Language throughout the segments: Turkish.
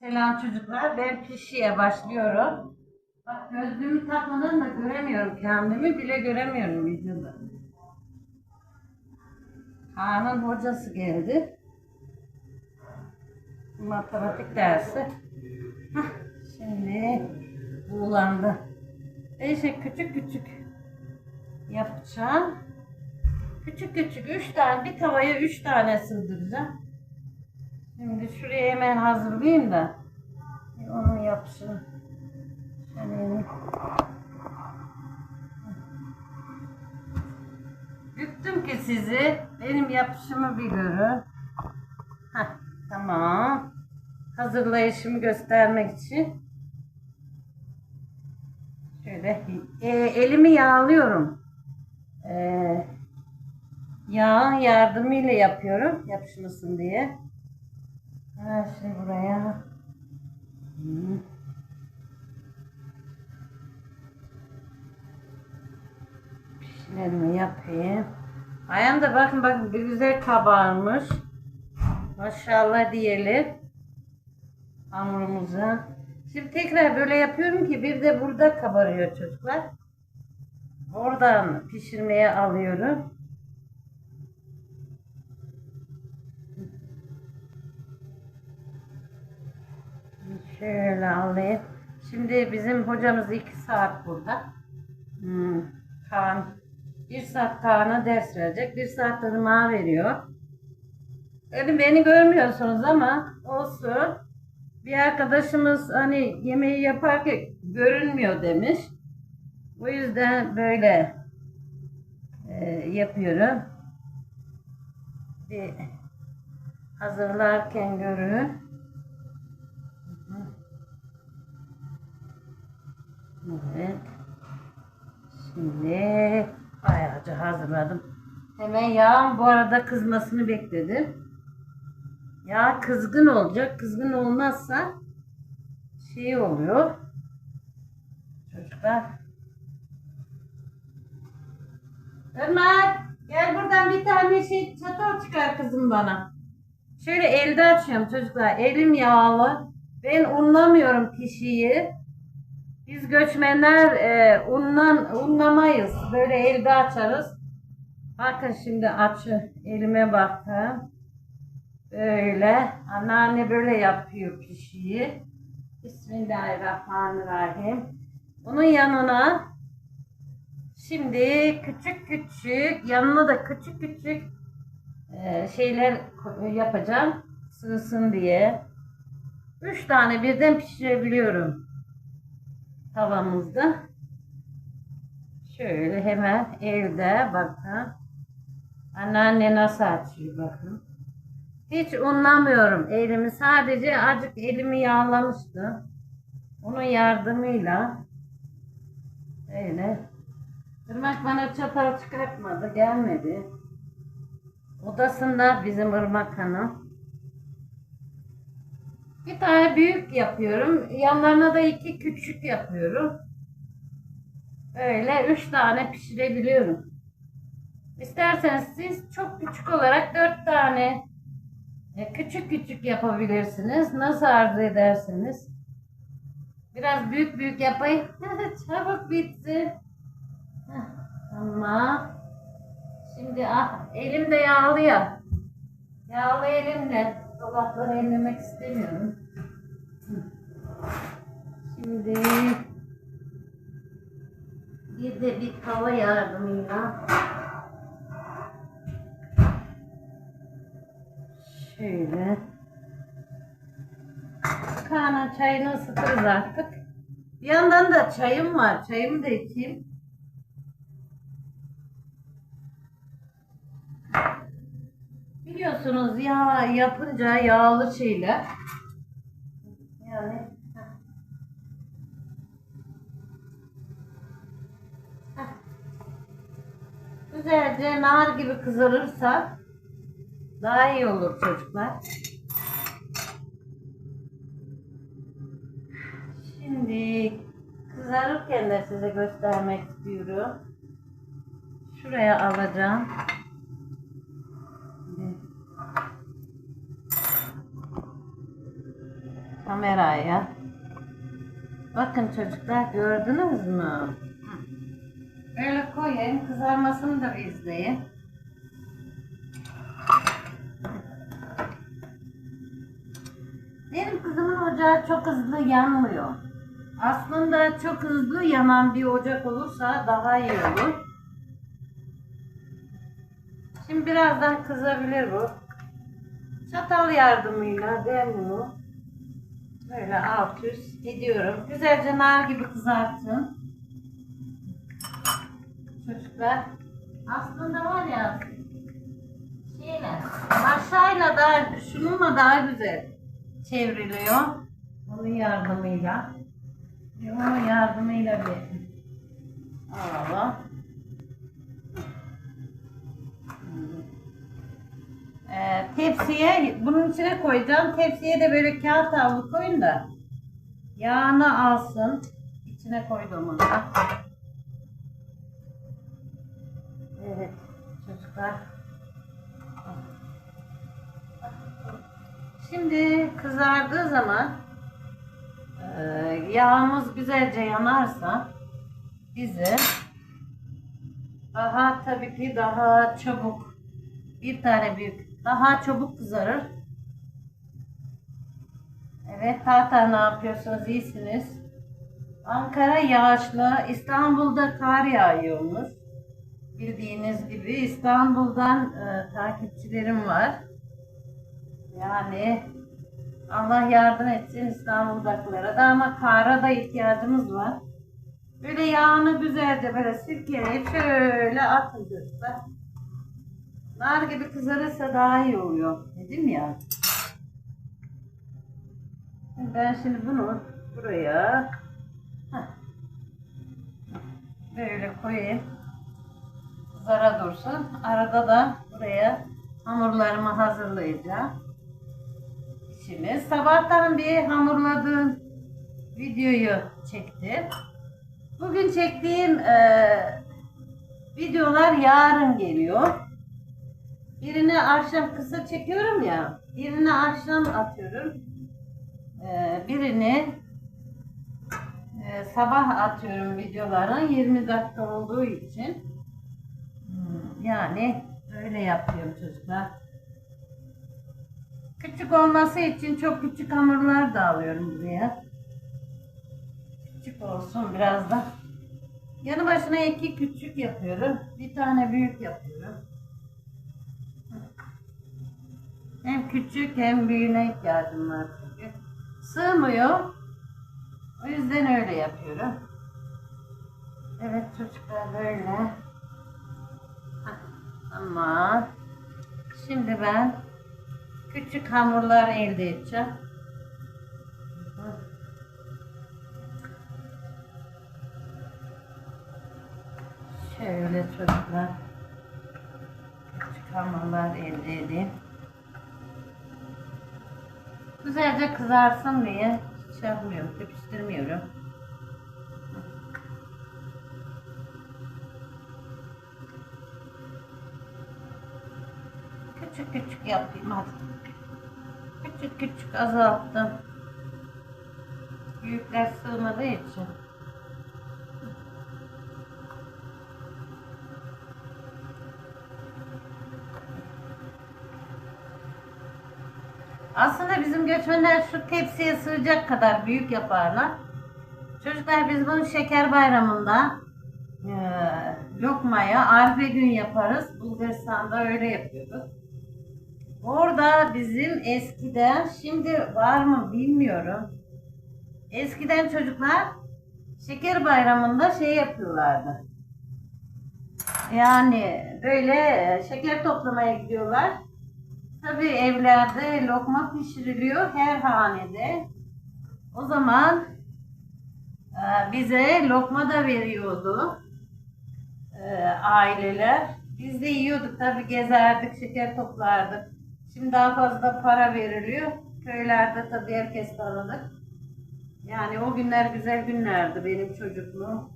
Selam çocuklar. Ben pişiye başlıyorum. Bak gözlüğümü takmadan da göremiyorum kendimi bile göremiyorum videoda. Kaan'ın hocası geldi. Matematik dersi. Hah, şimdi buğulandı. Neyse küçük küçük yapacağım. Küçük küçük üç tane bir tavaya üç tane sığdıracağım. Şimdi şuraya hemen hazırlayayım da onun yapışını şöyle Büktüm ki sizi benim yapışımı bir görün. Heh, tamam. Hazırlayışımı göstermek için şöyle e, elimi yağlıyorum. E, yağın yardımıyla yapıyorum yapışmasın diye. Ha, şimdi buraya. Hı. Pişlerimi yapayım. Ayağım da bakın bakın bir güzel kabarmış. Maşallah diyelim. Hamurumuza. Şimdi tekrar böyle yapıyorum ki bir de burada kabarıyor çocuklar. Oradan pişirmeye alıyorum. Şöyle alayım. Şimdi bizim hocamız iki saat burada. Hmm, Kaan. Bir saat Kaan'a ders verecek. Bir saat ırmağa veriyor. Öyle beni görmüyorsunuz ama olsun. Bir arkadaşımız hani yemeği yaparken görünmüyor demiş. O yüzden böyle e, yapıyorum. Bir hazırlarken görün. Evet. Şimdi bayağıca hazırladım. Hemen yağın bu arada kızmasını bekledim. Yağ kızgın olacak. Kızgın olmazsa şey oluyor. Çocuklar. Ömer gel buradan bir tane şey çatal çıkar kızım bana. Şöyle elde açıyorum çocuklar. Elim yağlı. Ben unlamıyorum pişiyi. Biz göçmenler e, unlan, unlamayız. Böyle elde açarız. Bakın şimdi açı elime bakın. Böyle. Anneanne böyle yapıyor pişiyi. Bismillahirrahmanirrahim. Bunun yanına şimdi küçük küçük yanına da küçük küçük e, şeyler yapacağım. Sığsın diye. Üç tane birden pişirebiliyorum tavamızda. Şöyle hemen elde bakın. Anneanne nasıl açıyor bakın. Hiç unlamıyorum elimi. Sadece azıcık elimi yağlamıştım. Onun yardımıyla öyle. Irmak bana çatal çıkartmadı. Gelmedi. Odasında bizim Irmak Hanım. Bir tane büyük yapıyorum. Yanlarına da iki küçük yapıyorum. Böyle üç tane pişirebiliyorum. İsterseniz siz çok küçük olarak dört tane e, küçük küçük yapabilirsiniz. Nasıl arzu ederseniz. Biraz büyük büyük yapayım. Çabuk bitsin. Heh, Tamam. Şimdi ah elim de yağlı ya. Yağlı elimle dolapları ellemek istemiyorum. Şimdi bir de bir tava yardımıyla şöyle Kaan'a çayını ısıtırız artık. Bir yandan da çayım var. Çayımı da içeyim. Biliyorsunuz yağ yapınca yağlı şeyler. Yani güzelce nar gibi kızarırsa daha iyi olur çocuklar. Şimdi kızarırken de size göstermek istiyorum. Şuraya alacağım. Kameraya. Bakın çocuklar gördünüz mü? Böyle koyayım kızarmasını da izleyin. Benim kızımın ocağı çok hızlı yanmıyor. Aslında çok hızlı yanan bir ocak olursa daha iyi olur. Şimdi birazdan kızabilir bu. Çatal yardımıyla ben bunu böyle alt üst ediyorum. Güzelce nar gibi kızartın. Çocuklar aslında var ya şeyle maşayla daha şununla daha güzel çevriliyor. Onun yardımıyla. Ve onun yardımıyla bir alalım. Ee, tepsiye bunun içine koyacağım. Tepsiye de böyle kağıt havlu koyun da yağını alsın. İçine koyduğumuzda. Evet çocuklar. Şimdi kızardığı zaman e, yağımız güzelce yanarsa bizi daha tabii ki daha çabuk bir tane büyük daha çabuk kızarır. Evet Tata ne yapıyorsunuz? İyisiniz. Ankara yağışlı, İstanbul'da kar yağıyormuş. Bildiğiniz gibi İstanbul'dan e, takipçilerim var. Yani Allah yardım etsin İstanbul'dakilere de ama kara da ihtiyacımız var. Böyle yağını güzelce böyle sirkeleyip şöyle atın çocuklar. Nar gibi kızarırsa daha iyi oluyor. Dedim ya. Ben şimdi bunu buraya böyle koyayım. Kızara dursun. Arada da buraya hamurlarımı hazırlayacağım. Şimdi sabahtan bir hamurladığım videoyu çektim. Bugün çektiğim eee, videolar yarın geliyor. Birini akşam kısa çekiyorum ya. Birini akşam atıyorum. Ee, birini sabah atıyorum videoların 20 dakika olduğu için. Hmm, Yani öyle yapıyorum çocuklar. Küçük olması için çok küçük hamurlar da alıyorum buraya. Küçük olsun biraz da. Yanı başına iki küçük yapıyorum. Bir tane büyük yapıyorum. Hem küçük hem büyüğüne ihtiyacım var çünkü. Sığmıyor. O yüzden öyle yapıyorum. Evet çocuklar böyle. Ama şimdi ben küçük hamurlar elde edeceğim. Şöyle çocuklar küçük hamurlar elde edeyim. Güzelce kızarsın diye hiç yapmıyorum, tepiştirmiyorum. Küçük küçük yapayım hadi. Küçük küçük azalttım. Büyükler sığmadığı için. Aslında bizim göçmenler şu tepsiye sığacak kadar büyük yaparlar. Çocuklar biz bunu şeker bayramında e, lokmaya arife gün yaparız. Bulgaristan'da öyle yapıyorduk. Orada bizim eskiden, şimdi var mı bilmiyorum. Eskiden çocuklar şeker bayramında şey yapıyorlardı. Yani böyle e, şeker toplamaya gidiyorlar. Tabii evlerde lokma pişiriliyor her hanede. O zaman e, bize lokma da veriyordu e, aileler. Biz de yiyorduk tabii gezerdik, şeker toplardık. Şimdi daha fazla para veriliyor. Köylerde tabii herkes tanıdık. Yani o günler güzel günlerdi benim çocukluğum.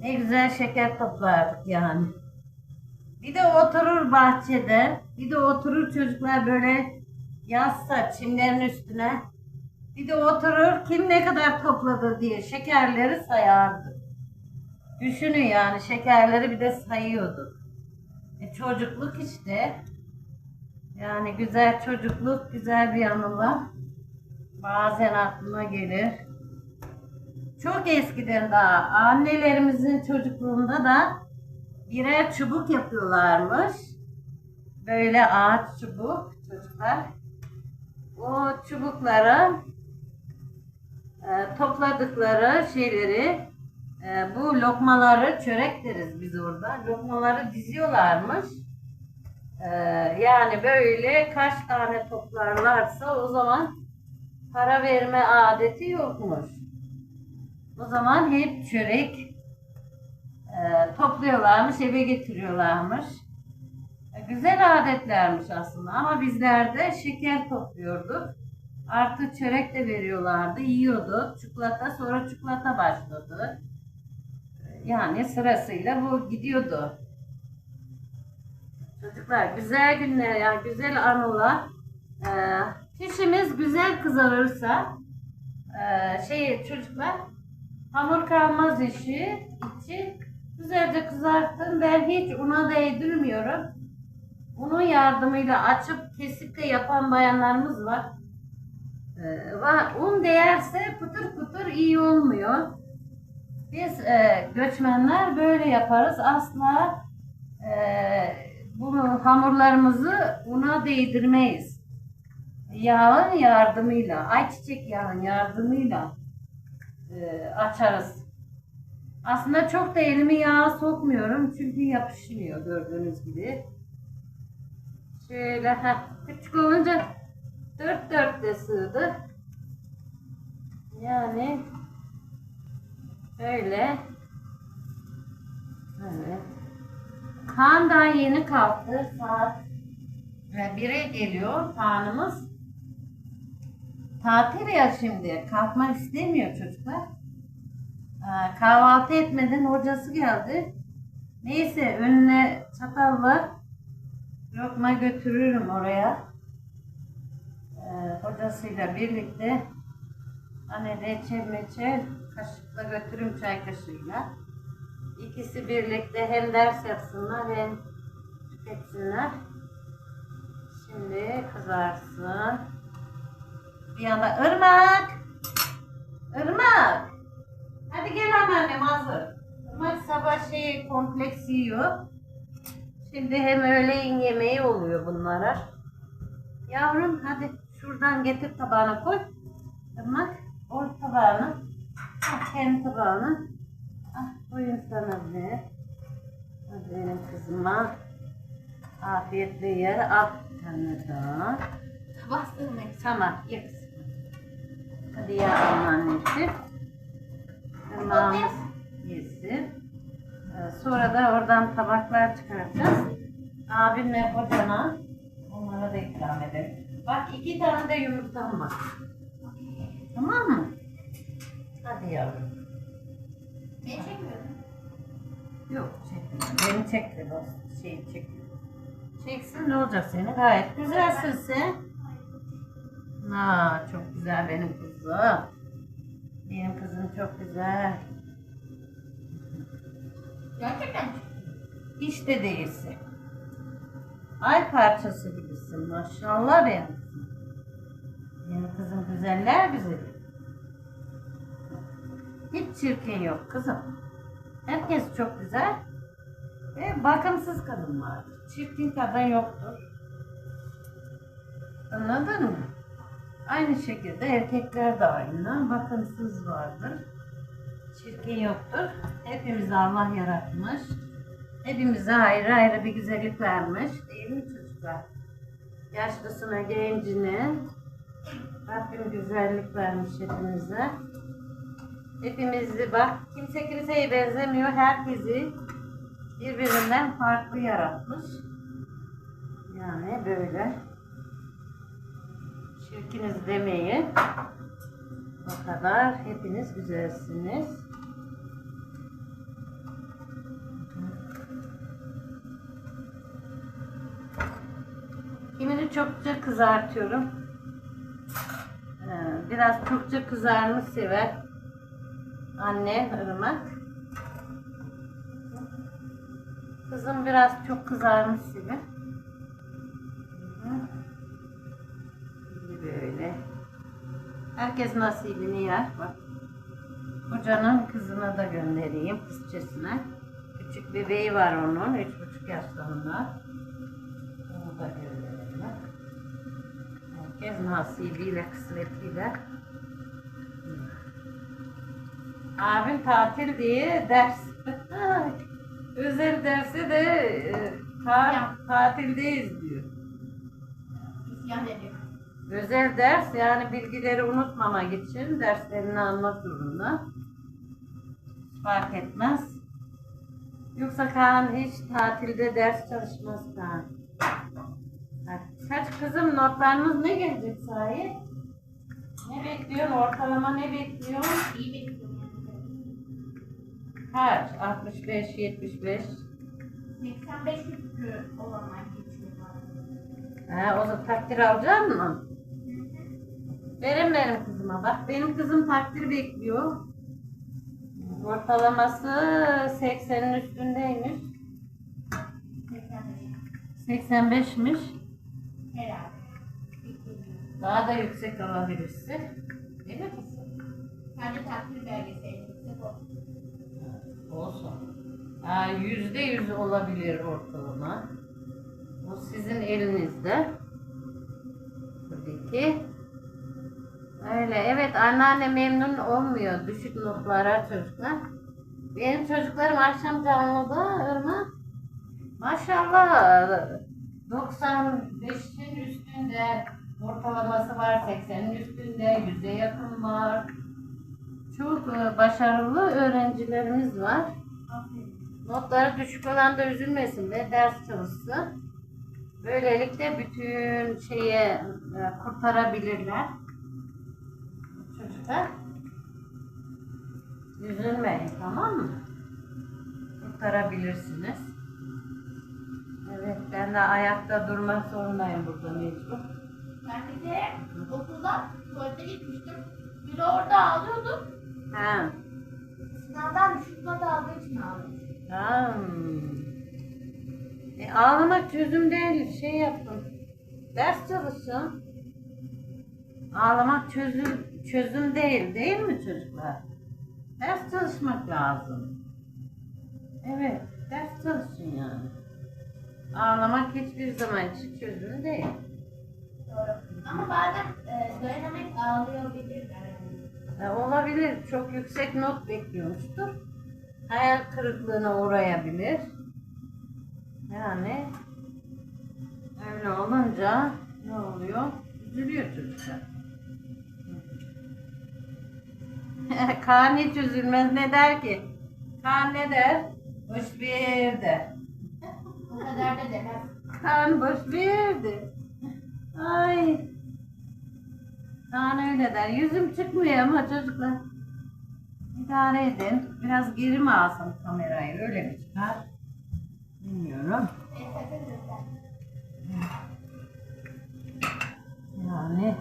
Ne güzel şeker toplardık yani. Bir de oturur bahçede, bir de oturur çocuklar böyle yazsa çimlerin üstüne Bir de oturur kim ne kadar topladı diye şekerleri sayardı. Düşünün yani şekerleri bir de sayıyorduk. E, çocukluk işte. Yani güzel çocukluk, güzel bir anılar. Bazen aklıma gelir. Çok eskiden daha annelerimizin çocukluğunda da birer çubuk yapıyorlarmış. Böyle ağaç çubuk çocuklar. O çubuklara e, topladıkları şeyleri e, bu lokmaları çörek deriz biz orada. Lokmaları diziyorlarmış. E, yani böyle kaç tane toplarlarsa o zaman para verme adeti yokmuş. O zaman hep çörek e, topluyorlarmış, eve getiriyorlarmış. E, güzel adetlermiş aslında ama bizler de şeker topluyorduk. Artı çörek de veriyorlardı, yiyorduk. Çikolata sonra çikolata başladı. E, Yani sırasıyla bu gidiyordu. Çocuklar güzel günler ya, güzel anılar. Ee, pişimiz güzel kızarırsa ee, şey çocuklar hamur kalmaz işi içi güzelce kızarttım. Ben hiç una değdirmiyorum. Unun yardımıyla açıp kesip de yapan bayanlarımız var. Ee, un değerse pıtır pıtır iyi olmuyor. Biz e, göçmenler böyle yaparız. Asla e, bunu hamurlarımızı una değdirmeyiz. Yağın yardımıyla, ayçiçek yağın yardımıyla e, açarız. Aslında çok da elimi yağa sokmuyorum çünkü yapışmıyor gördüğünüz gibi. Şöyle heh, küçük olunca dört dörtte sığdı. Yani böyle evet. Kaan daha yeni kalktı. Saat ve bire geliyor Kaan'ımız. Tatil ya şimdi. Kalkmak istemiyor çocuklar. Ee, kahvaltı etmeden hocası geldi. Neyse önüne çatal var. Lokma götürürüm oraya. Ee, hocasıyla birlikte hani reçel meçel kaşıkla götürürüm çay kaşığıyla. İkisi birlikte hem ders yapsınlar hem tüketsinler. Şimdi kızarsın. Bir yana ırmak. Irmak. Hadi gel anneannem hazır. Irmak sabah şey kompleks yiyor. Şimdi hem öğleyin yemeği oluyor bunlara. Yavrum hadi şuradan getir tabağına koy. Irmak koy tabağını. Al kendi tabağını. Ah koyun sana bir. Hadi benim kızıma. Afiyetle ye. Al bir tane daha. Bastırmayın. Tamam ye kızım. Hadi yavrum annesi. Irmağımız yesin. Ee, Sonra da oradan tabaklar çıkaracağız. Abimle kocana onlara da ikram edelim. Bak iki tane de yumurtam var. Tamam mı? Hadi yavrum. Ne çekmiyorum? Yok çekmiyor. Beni çekti dost. Şey çekiyor. Çeksin ne olacak seni? Gayet güzelsin sen. Aa, çok güzel benim kızım. Benim kızım çok güzel. Gerçekten. Hiç de değilsin. Ay parçası gibisin maşallah benim kızım. Benim kızım güzeller güzeli. Hiç çirkin yok kızım. Herkes çok güzel ve bakımsız kadın vardır. Çirkin kadın yoktur. Anladın mı? Aynı şekilde erkekler de aynı. Bakımsız vardır. Çirkin yoktur. Hepimizi Allah yaratmış. Hepimize ayrı ayrı bir güzellik vermiş. Değil mi çocuklar? Yaşlısına, gencine. Rabbim güzellik vermiş hepimize. Hepimizi bak kimse kimseye benzemiyor. Herkesi birbirinden farklı yaratmış. Yani böyle. Çirkiniz demeyin. O kadar. Hepiniz güzelsiniz. Kimini çokça kızartıyorum. Ee, biraz çokça kızarmış sever. Anne Irmak. Kızım biraz çok kızarmış sever. Hı. Böyle. Herkes nasibini yer. Bak. Hocanın kızına da göndereyim kızçesine. Küçük bebeği var onun. Üç buçuk yaşlarında. Onu da gönderelim. Herkes nasibiyle, kısmetiyle. Abim tatil diye ders. Özel derse de e, ta- tatildeyiz diyor. İsyan ediyor. Özel ders yani bilgileri unutmamak için derslerini almak zorunda. Fark etmez. Yoksa Kaan hiç tatilde ders çalışmaz Kaan. Kaç kızım notlarınız ne gelecek sahi? Ne bekliyorsun? Ortalama ne bekliyorsun? İyi bekliyorum. Kaç? 65, 75. 85 yüklü olanlar geçiyor. He, o zaman takdir alacak mı? Verin benim kızıma. Bak benim kızım takdir bekliyor. Ortalaması 80'in üstündeymiş. 85. 85'miş. Herhalde. Daha da yüksek alabilirsin. Değil mi kızım? Sadece takdir belgesi elimizde bu. Olsun. Ha, Yüzde yüz olabilir ortalama. O sizin elinizde. Tabii ki. Öyle. Evet anneanne memnun olmuyor düşük notlara çocuklar. Benim çocuklarım akşam canlıda Irmak. Maşallah 95'in üstünde ortalaması var, 80'in üstünde, 100'e yakın var. Çok e, başarılı öğrencilerimiz var. Notları düşük olan da üzülmesin ve ders çalışsın. Böylelikle bütün şeye kurtarabilirler. Çocuklar. Üzülmeyin tamam mı? Kurtarabilirsiniz. Evet ben de ayakta durmak zorundayım burada mecbur. Ben bir de okulda tuvalete gitmiştim. Biri orada ağlıyordu. Ha. Sınavdan düşük not aldığı için ağlıyor. Ha. E, ağlamak çözüm değil. Şey yapın. Ders çalışın. Ağlamak çözüm çözüm değil. Değil mi çocuklar? Ders çalışmak lazım. Evet. Ders çalışın yani. Ağlamak hiçbir zaman için çözüm değil. Doğru. Ama bazen e, söylemek ağlıyor bilirler. E, olabilir. Çok yüksek not bekliyormuştur. Hayal kırıklığına uğrayabilir. Yani öyle olunca ne oluyor? Üzülüyor çocuklar. Kaan hiç üzülmez. Ne der ki? Kaan ne der? Boş bir der. O kadar da demez. Kaan boş birdi. Ay. Kaan öyle der. Yüzüm çıkmıyor ama çocuklar. İdare edin. Biraz geri mi alsam kamerayı? Öyle mi çıkar? Bilmiyorum. Göster. Yani.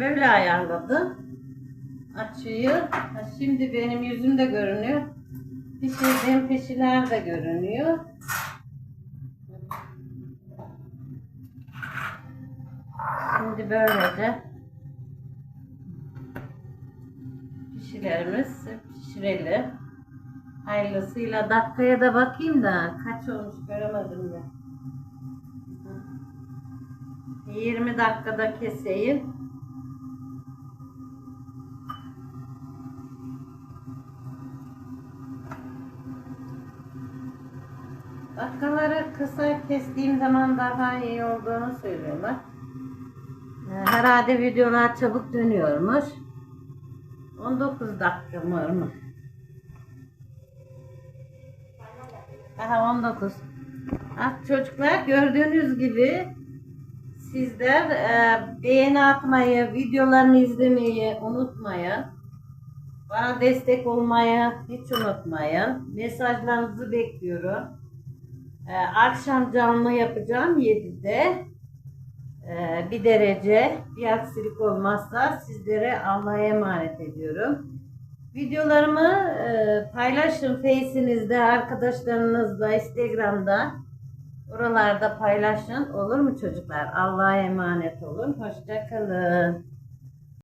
Böyle ayarladım. Açıyı. Ha, şimdi benim yüzüm de görünüyor. Pişirdiğim pişiler de görünüyor. Şimdi böylece pişilerimiz pişirelim. Hayırlısıyla dakikaya da bakayım da kaç olmuş göremedim de. 20 dakikada keseyim. Dakikaları kısa kestiğim zaman daha iyi olduğunu söylüyorlar. Ee, Herhalde videolar çabuk dönüyormuş. 19 dakika mı? Aha 19. Ah, çocuklar gördüğünüz gibi sizler e, beğeni atmayı, videolarımı izlemeyi unutmayın. Bana destek olmayı hiç unutmayın. Mesajlarınızı bekliyorum. Ee, akşam canlı yapacağım 7'de. Ee, bir derece bir aksilik olmazsa sizlere Allah'a emanet ediyorum. Videolarımı e, paylaşın Face'inizde, arkadaşlarınızla, Instagram'da. Oralarda paylaşın. Olur mu çocuklar? Allah'a emanet olun. Hoşçakalın.